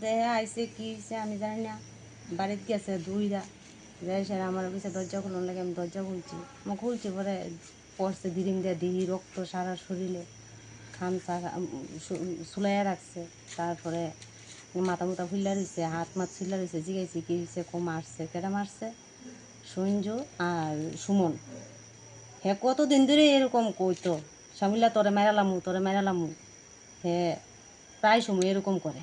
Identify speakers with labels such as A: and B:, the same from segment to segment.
A: দেহে আইসে কি হয়েছে আমি জানি না বাড়িতে গেছে দুইরা যাই স্যার আমার কাছে দরজা খুলুন লাগে আমি দরজা খুলছি আমি খুলছি পরে পড়ছে, দিদিম দিয়ে দিহি রক্ত সারা শরীরে খামচা সুলাইয়া রাখছে। তারপরে মাথা মুথা ফুল্লা রয়েছে হাত মাত ফুল্লা রয়েছে জিগাইছি, কি হয়েছে কো মারছে কেটা মারছে? সঞ্জু আর সুমন। হে, কতদিন ধরে এরকম কইতো? স্বামীলা তোরে মেরালামু তোরে মেরালামু হে, প্রায় সময় এরকম করে।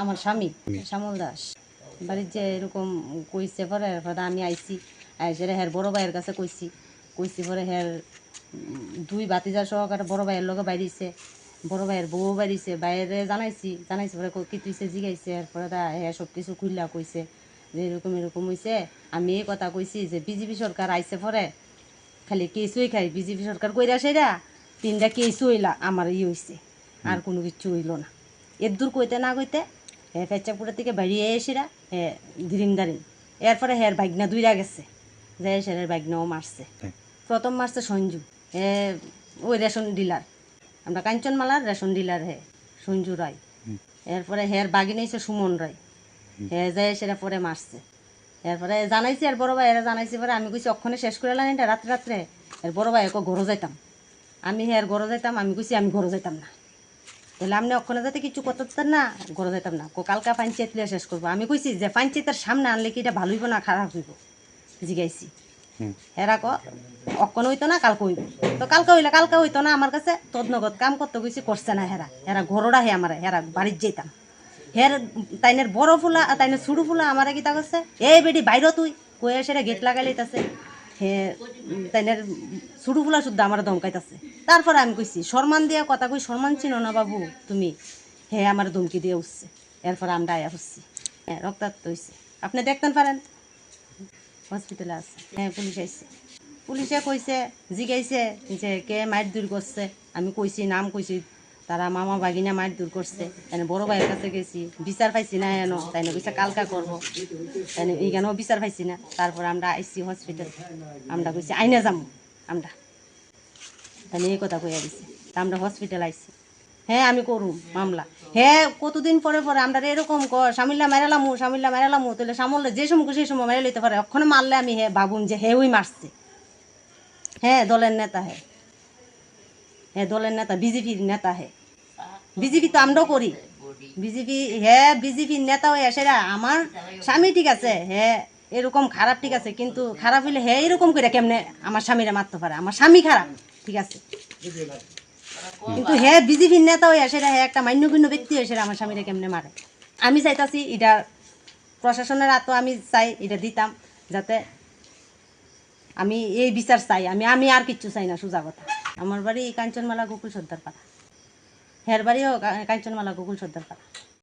A: আমার স্বামী, শ্যামল দাস। বাড়ির যে এরকম কইছে পরে আমি আইছি, আইসে হের বড় ভাইয়ের কাছে কইছি। কইছি পরে হের দুই বাতিজা সহকারে বড় ভাইয়ের লগে বাইরিছে বড় ভাইয়ের বউ বাইরিছে বাইরে জানাইছি জানাইছি পরে কি তুইছে জিগাইছে? এরপরে তা হে সব কিছু খুললা কইছে যে এরকম এরকম হইছে। আমি এই কথা কইছি যে বিজেপি সরকার আইছে পরে খালি কেসুই খাই বিজেপি সরকার কইরা সেরা তিনটা কেসু হইলা আমার ই হইছে আর কোনো কিছু হইল না। এর দূর কইতে না কইতে হে পেচাপুরের থেকে বেরিয়ে এসেরা হে ধিরিং দারিং এরপরে হের বাইকনা দুইরা গেছে যাই সেরের বাইকনাও মারছে। প্রথম মারছে সঞ্জু। ওই রেশন ডিলার। আমরা কাঞ্চনমালার রেশন ডিলার হে সঞ্জু রায়। এরপরে হের বাগিনে এসে সুমন রায়। হে যাই সেটা পরে মারছে। এরপরে জানাইছি আর বড় ভাই এরা জানাইছি পরে আমি কইছি অক্ষণে শেষ করে এলাম এটা রাত্রে রাত্রে এর বড় ভাই ঘর যাইতাম। আমি হের ঘর যাইতাম আমি কইছি আমি ঘর যাইতাম না। তাহলে আপনি অক্ষণে যাতে কিছু করতেন না ঘর যাইতাম না। কালকা পঞ্চায়েত শেষ করব। আমি কইছি যে পঞ্চায়েতের সামনে আনলে কি এটা ভালো হইব না খারাপ হইব? জিগাইছি। হেরা ক অক্ষণ হইতো না, কালকে হইব। তো কালকে হইলে কালকে হইতো না আমার কাছে তদনগত কাম করতে গেছি, করছে না হেরা হেরা ঘরোটা হে আমার হেরা বাড়ির যেতাম হের তাইনের বড় ফুলা আর তাইনের ছোটো ফুলা আমার কি তা করছে এই বেডি বাইর তুই। কয়ে সেটা গেট লাগাই লইতাছে হে তাইনের ছোটো ফুলা শুদ্ধ আমার দমকাইতাছে তারপরে আমি কইছি সম্মান দিয়া কথা কই সম্মান চিনো না বাবু তুমি? হে আমার ধমকি দিয়ে উঠছে। এরপরে আমরা আয়া হচ্ছি হ্যাঁ রক্তাক্ত হয়েছে আপনি দেখতেন পারেন? হসপিটালে আছে। হ্যাঁ পুলিশ আইছে। পুলিশে কইছে, জিগাইছে যে কে মাইট দূর করছে। আমি কইছি, নাম কইছি, তারা মামা বাগিনা মাইট দূর করছে। তাই বড় ভাইয়ের কাছে গেছি, বিচার পাইছি না এনো। তাই কইছে, কালকা করব। তাই এইখানেও বিচার পাইছি না। তারপর আমরা আইসি হসপিটাল। আমরা কইছি, আইনে যাম। আমরা। তাই এই কথা কইয়া দিছি। আমরা হসপিটাল আইছি। হ্যাঁ আমি করুম, মামলা। হ্যাঁ কতদিন পরে পরে আমরা এরকম কর সামিল্লা মেরালামু সামিল্লা মেরালামু তাহলে সামলে যে সময় সেই সময় মেরে লইতে পারে। ওখানে মারলে আমি হে ভাবুন যে হে ওই মারছে। হ্যাঁ দলের নেতা হে। হ্যাঁ দলের নেতা, বিজেপির নেতা হে। বিজেপি তো আমরাও করি। বিজেপি হ্যাঁ বিজেপির নেতা হয়ে সেরা। আমার স্বামী ঠিক আছে হ্যাঁ এরকম খারাপ ঠিক আছে, কিন্তু খারাপ হইলে হ্যাঁ এরকম করে কেমনে আমার স্বামীরা মারতে পারে? আমার স্বামী খারাপ, ঠিক আছে। কিন্তু হ্যাঁ বিজেপির নেতা হয়ে সেটা হ্যাঁ একটা মান্যগণ্য ব্যক্তি হয়ে সেটা আমার স্বামীরা কেমনে মারে? আমি চাইতাছি এটা প্রশাসনের আতো আমি চাই, এটা দিতাম, যাতে আমি এই বিচার চাই। আমি আমি আর কিচ্ছু চাই না, সোজা কথা। আমার বাড়ি কাঞ্চনমালা গোকুল সর্দার পাড়া হের বাড়িও কাঞ্চনমালা গোকুল সর্দার পাড়া